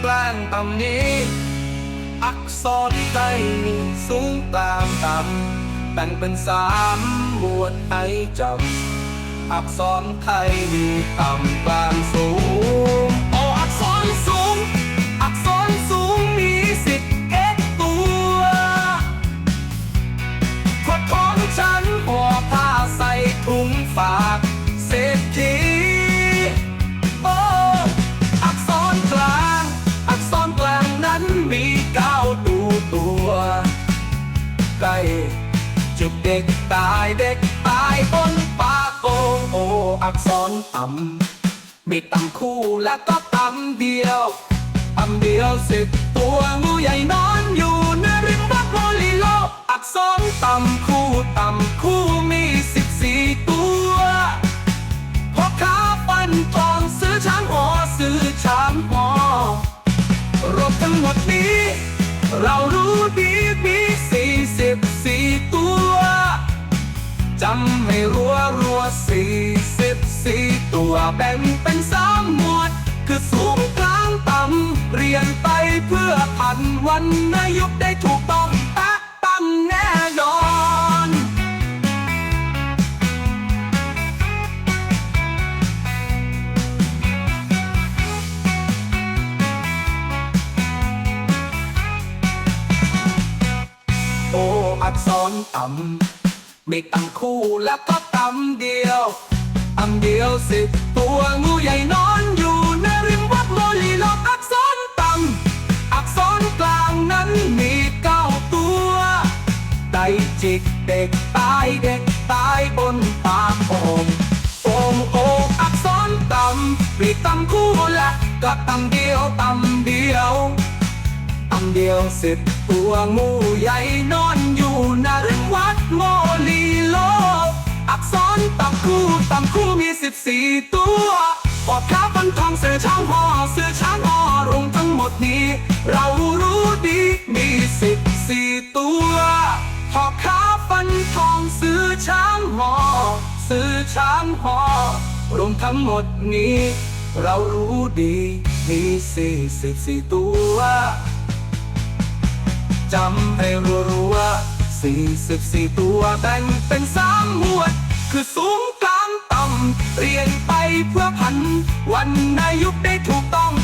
แปลงต่ำนี้ อักษรไทยมีสูงตามต่ำแบ่งเป็นสามหมวดให้จำอักษรไทยมีต่ำกลางสูง ใกลจุดเด็กตายเด็กตายบนปากโกโออักษรต่ำมีต่ำคู่และก็ต่ำเดียวต่ำเดียวสิบตัวงูใหญ่นอนอยู่ในริมวัดโมลีโลอักษรต่ำคู่ต่ำคู่มีสิบสี่ตัวพ่อค้าปันทองซื้อช้างหอซื้อช้างหอรวมทั้งหมดนี้ เรารู้ดีมี จำให้รัวรัวสี่สิบสี่ตัวแบ่งเป็นสามหมวด คือสูงกลางต่ำเรียนไปเพื่อพันวันนายกได้ถูกต้องแปะตั้งแน่นอน โออักษรต่ำ มีต่ำคู่และก็ตำเดียวต่ำเดียวสิบตัวงูใหญ่นอนอยู่ในริมวัดโมลีโลกอักษรต่ำอักษรกลางนั้นมีเก้าตัวไตจิกเด็กตายเด็กตายบนปากโอ่งโอ่งโอ่งอักษรต่ำมีต่ำคู่และก็ตำเดียวตำเดียวอันเดียวสิบตัวงูใหญ่นอนอยู่หนำคู่ต่ำคู่มีสิบสี่ตัวปอดค้าฟันทองเสือช้างหอเสือช้างหอรวมทั้งหมดนี้ เรารู้ดีมีสิบสี่ตัวพอค้าฟันทองซื้อช้างหอซื้อช้างหอรวมทั้งหมดนี้เรารู้ดีมีสี่สิบสี่ตัวจำให้รัวรัวสี่สิบสี่ตัวแบ่งเป็นสามหมวด คือสูง กลางต่ำเรียนไปเพื่อพัน วันนายุคได้ถูกต้อง